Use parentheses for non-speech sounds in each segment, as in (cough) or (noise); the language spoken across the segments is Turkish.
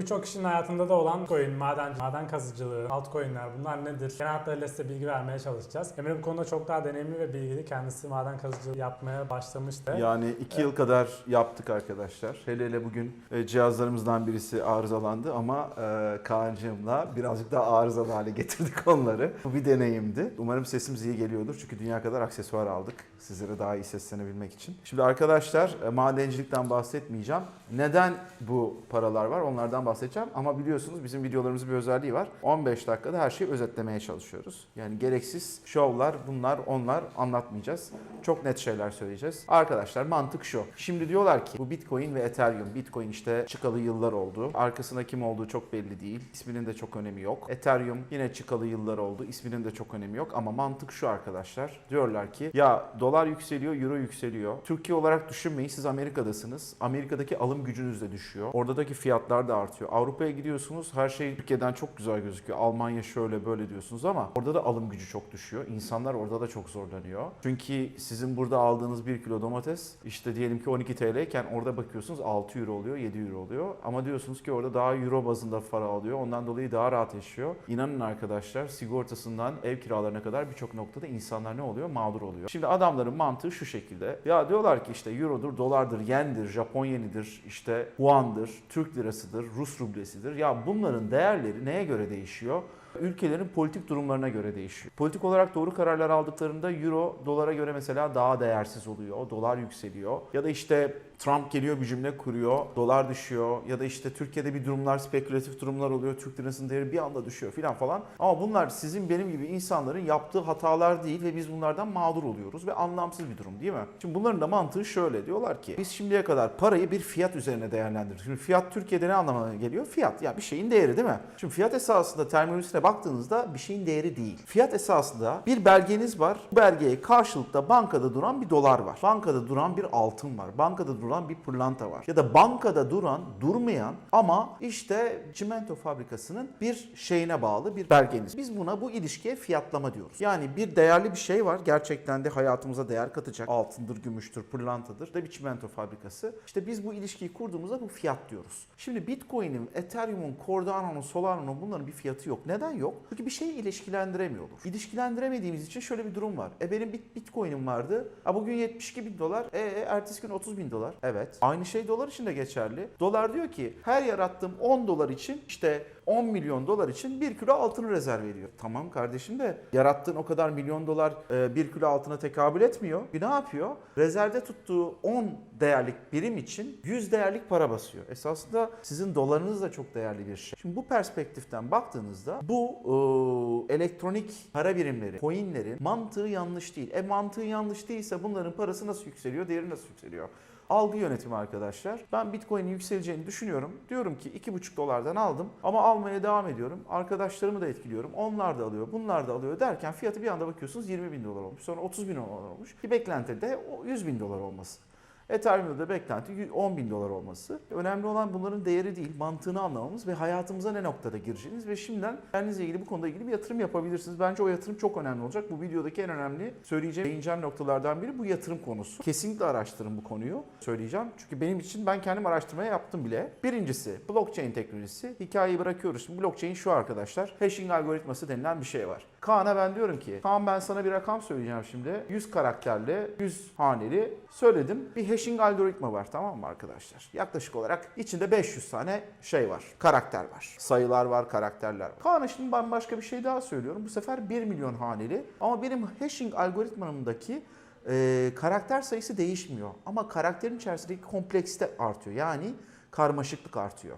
Birçok kişinin hayatında da olan coin, maden, maden kazıcılığı, altcoin'ler bunlar nedir? Genel hatlarıyla size bilgi vermeye çalışacağız. Emre bu konuda çok daha deneyimli ve bilgili. Kendisi maden kazıcılığı yapmaya başlamıştı. Yani iki yıl kadar yaptık arkadaşlar. Hele hele bugün e, cihazlarımızdan birisi arızalandı ama e, Kaan'cığımla birazcık daha arızalı hale getirdik (laughs) onları. Bu bir deneyimdi. Umarım sesimiz iyi geliyordur çünkü dünya kadar aksesuar aldık sizlere daha iyi seslenebilmek için. Şimdi arkadaşlar e, madencilikten bahsetmeyeceğim. Neden bu paralar var onlardan bahsedeceğim ama biliyorsunuz bizim videolarımızın bir özelliği var. 15 dakikada her şeyi özetlemeye çalışıyoruz. Yani gereksiz şovlar bunlar onlar anlatmayacağız. Çok net şeyler söyleyeceğiz. Arkadaşlar mantık şu. Şimdi diyorlar ki bu Bitcoin ve Ethereum. Bitcoin işte çıkalı yıllar oldu. Arkasında kim olduğu çok belli değil. İsminin de çok önemi yok. Ethereum yine çıkalı yıllar oldu. İsminin de çok önemi yok. Ama mantık şu arkadaşlar. Diyorlar ki ya dolar yükseliyor, euro yükseliyor. Türkiye olarak düşünmeyin siz Amerika'dasınız. Amerika'daki alım gücünüz de düşüyor. Oradaki fiyatlar da artıyor. Avrupa'ya gidiyorsunuz her şey Türkiye'den çok güzel gözüküyor. Almanya şöyle böyle diyorsunuz ama orada da alım gücü çok düşüyor. İnsanlar orada da çok zorlanıyor. Çünkü sizin burada aldığınız 1 kilo domates işte diyelim ki 12 TL iken orada bakıyorsunuz 6 euro oluyor, 7 euro oluyor. Ama diyorsunuz ki orada daha euro bazında para alıyor. Ondan dolayı daha rahat yaşıyor. İnanın arkadaşlar sigortasından ev kiralarına kadar birçok noktada insanlar ne oluyor? Mağdur oluyor. Şimdi adamların mantığı şu şekilde. Ya diyorlar ki işte eurodur, dolardır, yendir, Japon yenidir, işte yuan'dır, Türk lirasıdır, Rus rublesidir. Ya bunların değerleri neye göre değişiyor? Ülkelerin politik durumlarına göre değişiyor. Politik olarak doğru kararlar aldıklarında euro dolara göre mesela daha değersiz oluyor. Dolar yükseliyor. Ya da işte Trump geliyor bir cümle kuruyor. Dolar düşüyor. Ya da işte Türkiye'de bir durumlar, spekülatif durumlar oluyor. Türk lirasının değeri bir anda düşüyor filan falan. Ama bunlar sizin benim gibi insanların yaptığı hatalar değil ve biz bunlardan mağdur oluyoruz ve anlamsız bir durum değil mi? Şimdi bunların da mantığı şöyle diyorlar ki biz şimdiye kadar parayı bir fiyat üzerine değerlendirdik. Şimdi fiyat Türkiye'de ne anlamına geliyor? Fiyat ya bir şeyin değeri değil mi? Şimdi fiyat esasında terminolojisine baktığınızda bir şeyin değeri değil. Fiyat esasında bir belgeniz var. Bu belgeye karşılıkta bankada duran bir dolar var. Bankada duran bir altın var. Bankada duran bir pırlanta var. Ya da bankada duran, durmayan ama işte çimento fabrikasının bir şeyine bağlı bir belgeniz. Biz buna bu ilişkiye fiyatlama diyoruz. Yani bir değerli bir şey var. Gerçekten de hayatımıza değer katacak. Altındır, gümüştür, pırlantadır. Da bir çimento fabrikası. İşte biz bu ilişkiyi kurduğumuzda bu fiyat diyoruz. Şimdi Bitcoin'in, Ethereum'un, Cardano'nun, Solano'nun bunların bir fiyatı yok. Neden yok? Çünkü bir şeyi ilişkilendiremiyordur. İlişkilendiremediğimiz için şöyle bir durum var. E benim bit Bitcoin'im vardı. Ha bugün 72 bin dolar. E, e ertesi gün 30 bin dolar. Evet. Aynı şey dolar için de geçerli. Dolar diyor ki her yarattığım 10 dolar için işte 10 milyon dolar için 1 kilo altını rezerv ediyor. Tamam kardeşim de yarattığın o kadar milyon dolar 1 kilo altına tekabül etmiyor. Bir ne yapıyor? Rezervde tuttuğu 10 değerlik birim için 100 değerlik para basıyor. Esasında sizin dolarınız da çok değerli bir şey. Şimdi bu perspektiften baktığınızda bu e, elektronik para birimleri, coinlerin mantığı yanlış değil. E mantığı yanlış değilse bunların parası nasıl yükseliyor, değeri nasıl yükseliyor? Algı yönetimi arkadaşlar. Ben Bitcoin'in yükseleceğini düşünüyorum. Diyorum ki 2,5 dolardan aldım ama almaya devam ediyorum. Arkadaşlarımı da etkiliyorum. Onlar da alıyor, bunlar da alıyor derken fiyatı bir anda bakıyorsunuz 20 bin dolar olmuş. Sonra 30 bin dolar olmuş. Bir beklenti de 100 bin dolar olması. Ethereum'da da beklenti 10 bin dolar olması. Önemli olan bunların değeri değil, mantığını anlamamız ve hayatımıza ne noktada gireceğiniz ve şimdiden kendinizle ilgili bu konuda ilgili bir yatırım yapabilirsiniz. Bence o yatırım çok önemli olacak. Bu videodaki en önemli söyleyeceğim, değineceğim noktalardan biri bu yatırım konusu. Kesinlikle araştırın bu konuyu söyleyeceğim. Çünkü benim için ben kendim araştırmaya yaptım bile. Birincisi blockchain teknolojisi. Hikayeyi bırakıyoruz. Blockchain şu arkadaşlar. Hashing algoritması denilen bir şey var. Kaan'a ben diyorum ki Kaan ben sana bir rakam söyleyeceğim şimdi. 100 karakterli, 100 haneli söyledim. Bir hashing algoritma var tamam mı arkadaşlar? Yaklaşık olarak içinde 500 tane şey var. Karakter var. Sayılar var, karakterler var. Kaan'a şimdi ben başka bir şey daha söylüyorum. Bu sefer 1 milyon haneli. Ama benim hashing algoritmamdaki e, karakter sayısı değişmiyor. Ama karakterin içerisindeki kompleksite artıyor. Yani karmaşıklık artıyor.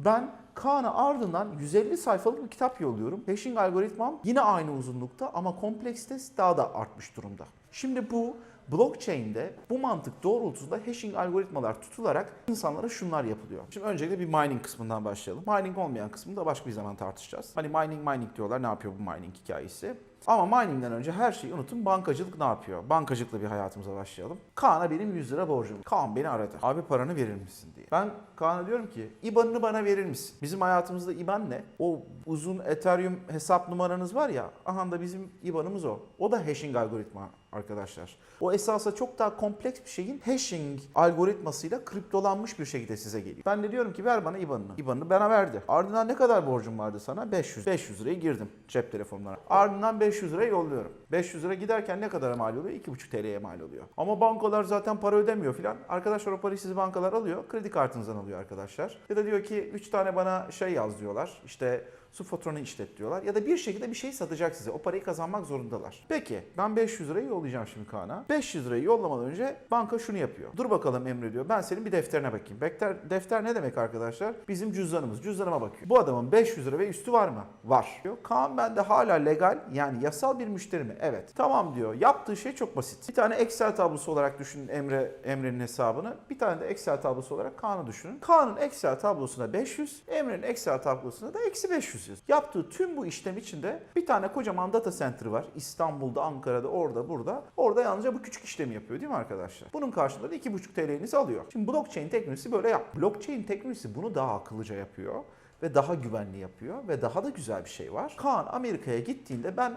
Ben Kaan'a ardından 150 sayfalık bir kitap yolluyorum. Hashing algoritmam yine aynı uzunlukta ama kompleksitesi daha da artmış durumda. Şimdi bu blockchain'de bu mantık doğrultusunda hashing algoritmalar tutularak insanlara şunlar yapılıyor. Şimdi öncelikle bir mining kısmından başlayalım. Mining olmayan kısmını da başka bir zaman tartışacağız. Hani mining mining diyorlar. Ne yapıyor bu mining hikayesi? Ama miningden önce her şeyi unutun. Bankacılık ne yapıyor? Bankacılıkla bir hayatımıza başlayalım. Kaan'a benim 100 lira borcum. Kaan beni aradı. Abi paranı verir misin diye. Ben Kaan'a diyorum ki IBAN'ını bana verir misin? Bizim hayatımızda IBAN ne? O uzun Ethereum hesap numaranız var ya. Aha da bizim IBAN'ımız o. O da hashing algoritma arkadaşlar. O esasa çok daha kompleks bir şeyin hashing algoritmasıyla kriptolanmış bir şekilde size geliyor. Ben de diyorum ki ver bana IBAN'ını. IBAN'ını bana verdi. Ardından ne kadar borcum vardı sana? 500. 500 lirayı girdim cep telefonuna. Ardından 500 lirayı yolluyorum. 500 lira giderken ne kadar mal oluyor? 2,5 TL'ye mal oluyor. Ama bankalar zaten para ödemiyor filan. Arkadaşlar o parayı sizi bankalar alıyor. Kredi kartınızdan alıyor arkadaşlar. Ya da diyor ki 3 tane bana şey yaz diyorlar. İşte su faturanı işlet diyorlar. Ya da bir şekilde bir şey satacak size. O parayı kazanmak zorundalar. Peki ben 500 lirayı yollayacağım şimdi Kaan'a. 500 lirayı yollamadan önce banka şunu yapıyor. Dur bakalım Emre diyor. Ben senin bir defterine bakayım. Defter, defter ne demek arkadaşlar? Bizim cüzdanımız. Cüzdanıma bakıyor. Bu adamın 500 lira ve üstü var mı? Var. Diyor. Kaan bende hala legal yani yasal bir müşteri mi? Evet. Tamam diyor. Yaptığı şey çok basit. Bir tane Excel tablosu olarak düşünün Emre Emre'nin hesabını. Bir tane de Excel tablosu olarak Kaan'ı düşünün. Kaan'ın Excel tablosuna 500, Emre'nin Excel tablosuna da eksi 500 yazıyor. Yaptığı tüm bu işlem içinde bir tane kocaman data center var. İstanbul'da, Ankara'da, orada, burada. Orada yalnızca bu küçük işlemi yapıyor değil mi arkadaşlar? Bunun karşılığında da 2,5 TL'nizi alıyor. Şimdi blockchain teknolojisi böyle yap. Blockchain teknolojisi bunu daha akıllıca yapıyor ve daha güvenli yapıyor ve daha da güzel bir şey var. Kaan Amerika'ya gittiğinde ben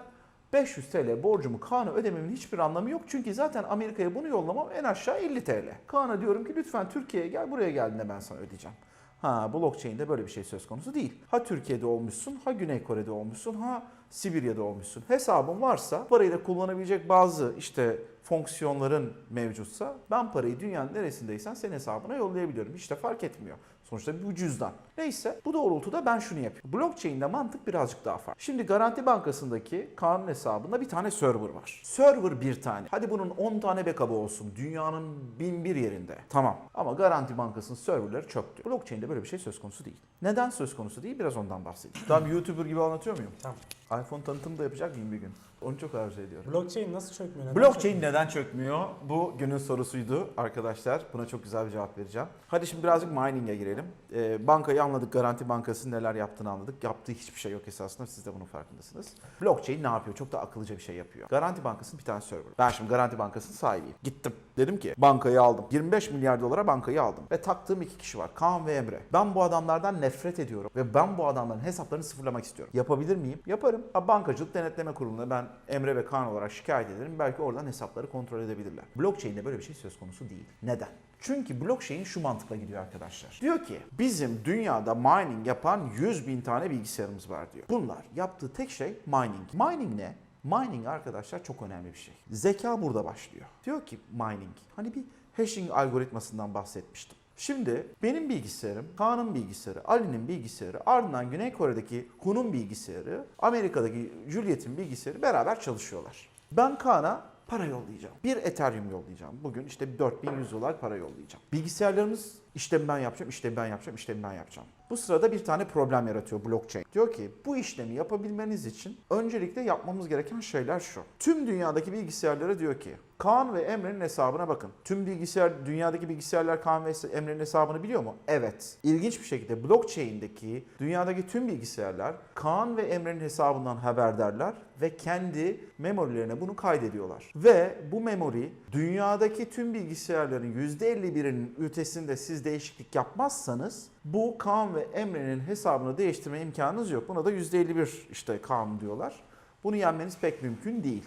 500 TL borcumu Kaan'a ödememin hiçbir anlamı yok. Çünkü zaten Amerika'ya bunu yollamam en aşağı 50 TL. Kaan'a diyorum ki lütfen Türkiye'ye gel buraya geldiğinde ben sana ödeyeceğim. Ha blockchain'de böyle bir şey söz konusu değil. Ha Türkiye'de olmuşsun, ha Güney Kore'de olmuşsun, ha Sibirya'da olmuşsun. Hesabın varsa parayı da kullanabilecek bazı işte fonksiyonların mevcutsa ben parayı dünyanın neresindeysen senin hesabına yollayabiliyorum. Hiç de fark etmiyor. Sonuçta bu cüzdan. Neyse bu doğrultuda ben şunu yapıyorum. Blockchain'de mantık birazcık daha farklı. Şimdi Garanti Bankası'ndaki Kaan'ın hesabında bir tane server var. Server bir tane. Hadi bunun 10 tane backup'ı olsun. Dünyanın bin bir yerinde. Tamam. Ama Garanti Bankası'nın serverları çöktü. Blockchain'de böyle bir şey söz konusu değil. Neden söz konusu değil? Biraz ondan bahsedeyim. Tam YouTuber gibi anlatıyor muyum? Tamam. iPhone tanıtımı da yapacak mıyım bir gün? Onu çok arzu ediyorum. Blockchain nasıl çökmüyor? Neden Blockchain neden çökmüyor? Bu günün sorusuydu arkadaşlar. Buna çok güzel bir cevap vereceğim. Hadi şimdi birazcık mining'e girelim. Ee, bankayı anladık, Garanti Bankası neler yaptığını anladık. Yaptığı hiçbir şey yok esasında. Siz de bunun farkındasınız. Blockchain ne yapıyor? Çok da akıllıca bir şey yapıyor. Garanti Bankası'nın bir tane server. Ben şimdi Garanti Bankası'nın sahibiyim. Gittim. Dedim ki bankayı aldım. 25 milyar dolara bankayı aldım. Ve taktığım iki kişi var. Kaan ve Emre. Ben bu adamlardan nefret ediyorum. Ve ben bu adamların hesaplarını sıfırlamak istiyorum. Yapabilir miyim? Yaparım. Ha, Bankacılık Denetleme Kurulu'na ben Emre ve Kaan olarak şikayet ederim. Belki oradan hesapları kontrol edebilirler. Blockchain'de böyle bir şey söz konusu değil. Neden? Çünkü blockchain şu mantıkla gidiyor arkadaşlar. Diyor ki bizim dünyada mining yapan 100 bin tane bilgisayarımız var diyor. Bunlar yaptığı tek şey mining. Mining ne? Mining arkadaşlar çok önemli bir şey. Zeka burada başlıyor. Diyor ki mining. Hani bir hashing algoritmasından bahsetmiştim. Şimdi benim bilgisayarım, Kaan'ın bilgisayarı, Ali'nin bilgisayarı, ardından Güney Kore'deki Hun'un bilgisayarı, Amerika'daki Juliet'in bilgisayarı beraber çalışıyorlar. Ben Kaan'a para yollayacağım. Bir Ethereum yollayacağım. Bugün işte 4100 dolar para yollayacağım. Bilgisayarlarımız işlemi ben yapacağım, işlemi ben yapacağım, işlemi ben yapacağım. Bu sırada bir tane problem yaratıyor blockchain. Diyor ki bu işlemi yapabilmeniz için öncelikle yapmamız gereken şeyler şu. Tüm dünyadaki bilgisayarlara diyor ki Kaan ve Emre'nin hesabına bakın. Tüm bilgisayar, dünyadaki bilgisayarlar Kaan ve Emre'nin hesabını biliyor mu? Evet. İlginç bir şekilde blockchain'deki dünyadaki tüm bilgisayarlar Kaan ve Emre'nin hesabından haberdarlar ve kendi memorilerine bunu kaydediyorlar. Ve bu memori dünyadaki tüm bilgisayarların %51'inin ötesinde siz değişiklik yapmazsanız bu Kaan ve Emre'nin hesabını değiştirme imkanınız yok. Buna da %51 işte Kaan diyorlar. Bunu yenmeniz pek mümkün değil.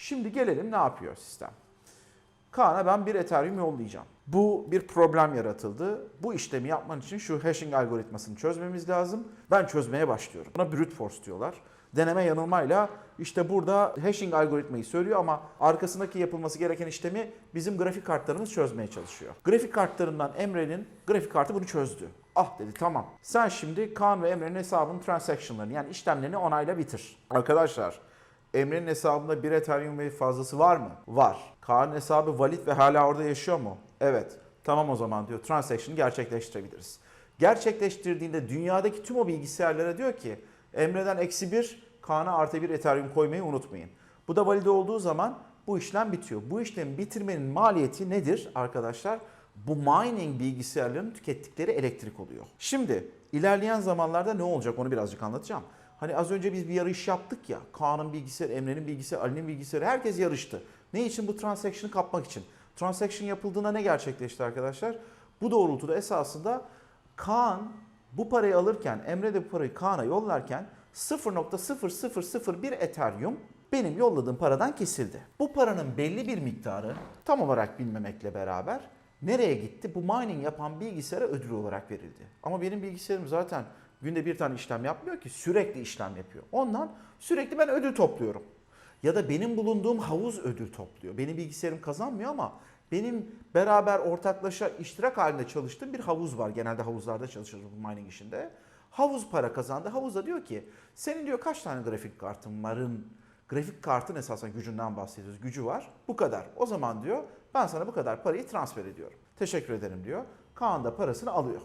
Şimdi gelelim ne yapıyor sistem? Kaan'a ben bir Ethereum yollayacağım. Bu bir problem yaratıldı. Bu işlemi yapman için şu hashing algoritmasını çözmemiz lazım. Ben çözmeye başlıyorum. Buna brute force diyorlar. Deneme yanılmayla işte burada hashing algoritmayı söylüyor ama arkasındaki yapılması gereken işlemi bizim grafik kartlarımız çözmeye çalışıyor. Grafik kartlarından Emre'nin grafik kartı bunu çözdü. Ah dedi tamam. Sen şimdi Kaan ve Emre'nin hesabının transactionlarını yani işlemlerini onayla bitir. Arkadaşlar Emre'nin hesabında bir Ethereum ve fazlası var mı? Var. Kaan'ın hesabı valid ve hala orada yaşıyor mu? Evet. Tamam o zaman diyor. Transaction'ı gerçekleştirebiliriz. Gerçekleştirdiğinde dünyadaki tüm o bilgisayarlara diyor ki Emre'den eksi bir, Kaan'a artı bir Ethereum koymayı unutmayın. Bu da valide olduğu zaman bu işlem bitiyor. Bu işlemi bitirmenin maliyeti nedir arkadaşlar? Bu mining bilgisayarların tükettikleri elektrik oluyor. Şimdi ilerleyen zamanlarda ne olacak onu birazcık anlatacağım. Hani az önce biz bir yarış yaptık ya. Kaan'ın bilgisayarı, Emre'nin bilgisayarı, Ali'nin bilgisayarı herkes yarıştı. Ne için? Bu transaction'ı kapmak için. Transaction yapıldığında ne gerçekleşti arkadaşlar? Bu doğrultuda esasında Kaan bu parayı alırken, Emre de bu parayı Kaan'a yollarken 0.0001 Ethereum benim yolladığım paradan kesildi. Bu paranın belli bir miktarı tam olarak bilmemekle beraber nereye gitti? Bu mining yapan bilgisayara ödül olarak verildi. Ama benim bilgisayarım zaten günde bir tane işlem yapmıyor ki sürekli işlem yapıyor. Ondan sürekli ben ödül topluyorum. Ya da benim bulunduğum havuz ödül topluyor. Benim bilgisayarım kazanmıyor ama benim beraber ortaklaşa iştirak halinde çalıştığım bir havuz var. Genelde havuzlarda çalışıyoruz bu mining işinde. Havuz para kazandı. Havuz da diyor ki senin diyor kaç tane grafik kartın varın grafik kartın esasen gücünden bahsediyoruz. Gücü var. Bu kadar. O zaman diyor ben sana bu kadar parayı transfer ediyorum. Teşekkür ederim diyor. Kaan da parasını alıyor.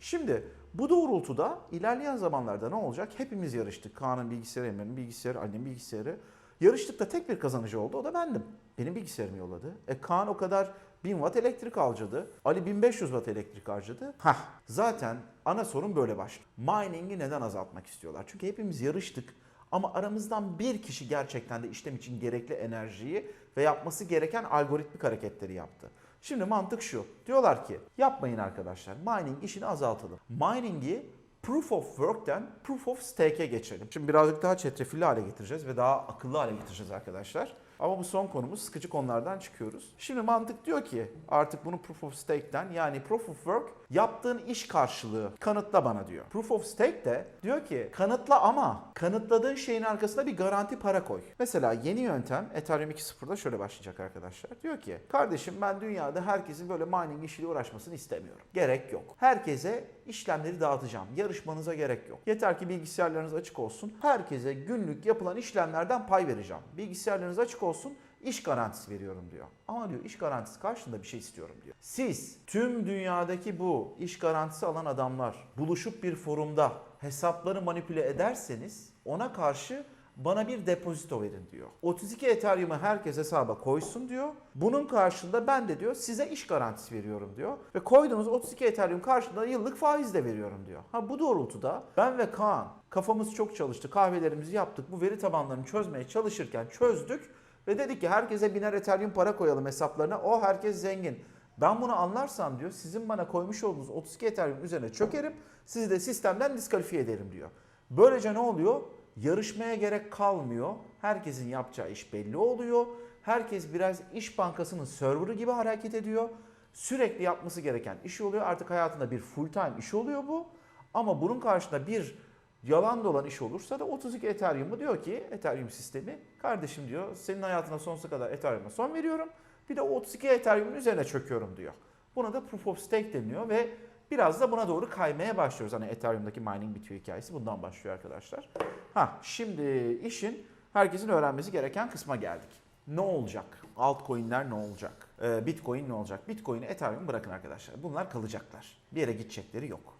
Şimdi bu doğrultuda ilerleyen zamanlarda ne olacak? Hepimiz yarıştık. Kaan'ın bilgisayarı, Emre'nin bilgisayarı, Ali'nin bilgisayarı. Yarıştıkta tek bir kazanıcı oldu. O da bendim. Benim bilgisayarımı yolladı. E Kaan o kadar 1000 watt elektrik harcadı. Ali 1500 watt elektrik harcadı. Hah zaten ana sorun böyle başlıyor. Mining'i neden azaltmak istiyorlar? Çünkü hepimiz yarıştık. Ama aramızdan bir kişi gerçekten de işlem için gerekli enerjiyi ve yapması gereken algoritmik hareketleri yaptı. Şimdi mantık şu. Diyorlar ki yapmayın arkadaşlar. Mining işini azaltalım. Mining'i Proof of Work'ten Proof of Stake'e geçelim. Şimdi birazcık daha çetrefilli hale getireceğiz ve daha akıllı hale getireceğiz arkadaşlar. Ama bu son konumuz sıkıcı konulardan çıkıyoruz. Şimdi mantık diyor ki artık bunu Proof of Stake'ten yani Proof of Work yaptığın iş karşılığı kanıtla bana diyor. Proof of Stake de diyor ki kanıtla ama kanıtladığın şeyin arkasına bir garanti para koy. Mesela yeni yöntem Ethereum 2.0'da şöyle başlayacak arkadaşlar. Diyor ki kardeşim ben dünyada herkesin böyle mining işiyle uğraşmasını istemiyorum. Gerek yok. Herkese işlemleri dağıtacağım. Yarışmanıza gerek yok. Yeter ki bilgisayarlarınız açık olsun. Herkese günlük yapılan işlemlerden pay vereceğim. Bilgisayarlarınız açık olsun. İş garantisi veriyorum diyor. Ama diyor iş garantisi karşılığında bir şey istiyorum diyor. Siz tüm dünyadaki bu iş garantisi alan adamlar buluşup bir forumda hesapları manipüle ederseniz ona karşı bana bir depozito verin diyor. 32 Ethereum'u herkes hesaba koysun diyor. Bunun karşılığında ben de diyor size iş garantisi veriyorum diyor. Ve koyduğunuz 32 Ethereum karşılığında yıllık faiz de veriyorum diyor. Ha bu doğrultuda ben ve Kaan kafamız çok çalıştı. Kahvelerimizi yaptık. Bu veri tabanlarını çözmeye çalışırken çözdük. Ve dedik ki herkese biner Ethereum para koyalım hesaplarına. O herkes zengin. Ben bunu anlarsam diyor sizin bana koymuş olduğunuz 32 Ethereum üzerine çökerim. Sizi de sistemden diskalifiye ederim diyor. Böylece ne oluyor? Yarışmaya gerek kalmıyor. Herkesin yapacağı iş belli oluyor. Herkes biraz iş bankasının serverı gibi hareket ediyor. Sürekli yapması gereken iş oluyor. Artık hayatında bir full time iş oluyor bu. Ama bunun karşında bir yalan dolan iş olursa da 32 Ethereum'u diyor ki Ethereum sistemi kardeşim diyor senin hayatına sonsuza kadar Ethereum'a son veriyorum. Bir de o 32 Ethereum'un üzerine çöküyorum diyor. Buna da Proof of Stake deniyor ve biraz da buna doğru kaymaya başlıyoruz. Hani Ethereum'daki mining bitiyor hikayesi bundan başlıyor arkadaşlar. Ha şimdi işin herkesin öğrenmesi gereken kısma geldik. Ne olacak? Altcoin'ler ne olacak? Ee, Bitcoin ne olacak? Bitcoin'i Ethereum bırakın arkadaşlar. Bunlar kalacaklar. Bir yere gidecekleri yok.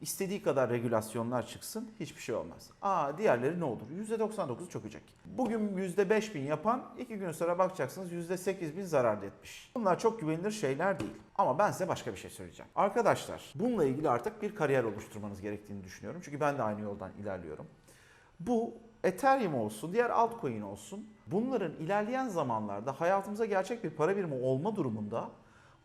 İstediği kadar regülasyonlar çıksın hiçbir şey olmaz. Aa diğerleri ne olur? %99 çökecek. Bugün %5000 yapan iki gün sonra bakacaksınız %8000 zararlı etmiş. Bunlar çok güvenilir şeyler değil. Ama ben size başka bir şey söyleyeceğim. Arkadaşlar bununla ilgili artık bir kariyer oluşturmanız gerektiğini düşünüyorum. Çünkü ben de aynı yoldan ilerliyorum. Bu Ethereum olsun, diğer altcoin olsun. Bunların ilerleyen zamanlarda hayatımıza gerçek bir para birimi olma durumunda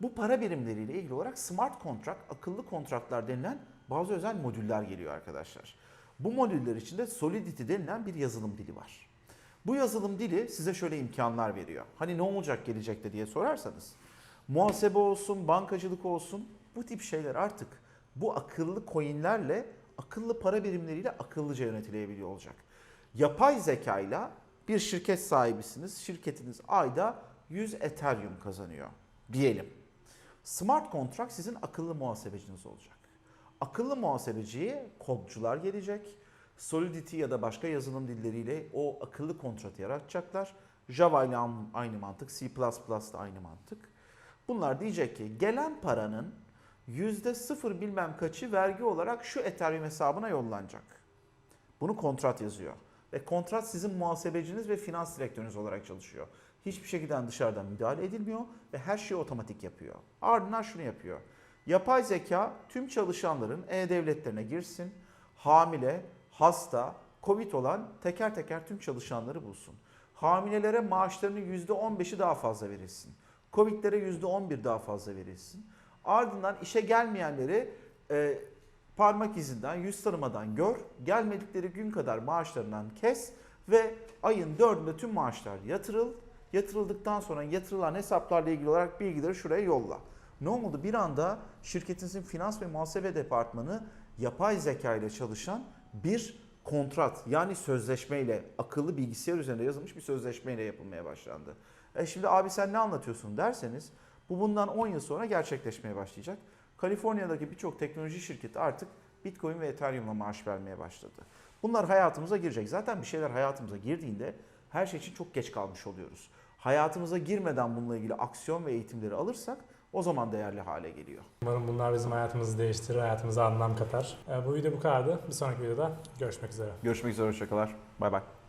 bu para birimleriyle ilgili olarak smart contract, akıllı kontratlar denilen bazı özel modüller geliyor arkadaşlar. Bu modüller içinde Solidity denilen bir yazılım dili var. Bu yazılım dili size şöyle imkanlar veriyor. Hani ne olacak gelecekte diye sorarsanız. Muhasebe olsun, bankacılık olsun bu tip şeyler artık bu akıllı coinlerle, akıllı para birimleriyle akıllıca yönetilebiliyor olacak. Yapay zekayla bir şirket sahibisiniz. Şirketiniz ayda 100 Ethereum kazanıyor diyelim. Smart contract sizin akıllı muhasebeciniz olacak. Akıllı muhasebeciye kodcular gelecek. Solidity ya da başka yazılım dilleriyle o akıllı kontratı yaratacaklar. Java ile aynı mantık, C++ da aynı mantık. Bunlar diyecek ki gelen paranın yüzde sıfır bilmem kaçı vergi olarak şu Ethereum hesabına yollanacak. Bunu kontrat yazıyor. Ve kontrat sizin muhasebeciniz ve finans direktörünüz olarak çalışıyor. Hiçbir şekilde dışarıdan müdahale edilmiyor ve her şeyi otomatik yapıyor. Ardından şunu yapıyor. Yapay zeka tüm çalışanların e-devletlerine girsin. Hamile, hasta, Covid olan teker teker tüm çalışanları bulsun. Hamilelere maaşlarının %15'i daha fazla verilsin. Covid'lere %11 daha fazla verilsin. Ardından işe gelmeyenleri e, parmak izinden, yüz tanımadan gör. Gelmedikleri gün kadar maaşlarından kes ve ayın 4'ünde tüm maaşlar yatırıl. Yatırıldıktan sonra yatırılan hesaplarla ilgili olarak bilgileri şuraya yolla. Ne oldu? Bir anda şirketinizin finans ve muhasebe departmanı yapay zeka ile çalışan bir kontrat yani sözleşmeyle akıllı bilgisayar üzerinde yazılmış bir sözleşmeyle yapılmaya başlandı. E şimdi abi sen ne anlatıyorsun derseniz bu bundan 10 yıl sonra gerçekleşmeye başlayacak. Kaliforniya'daki birçok teknoloji şirketi artık Bitcoin ve Ethereum'la maaş vermeye başladı. Bunlar hayatımıza girecek. Zaten bir şeyler hayatımıza girdiğinde her şey için çok geç kalmış oluyoruz. Hayatımıza girmeden bununla ilgili aksiyon ve eğitimleri alırsak o zaman değerli hale geliyor. Umarım bunlar bizim hayatımızı değiştirir, hayatımıza anlam katar. Ee, Bu video bu kadardı. Bir sonraki videoda görüşmek üzere. Görüşmek üzere, hoşçakalın. Bay bay.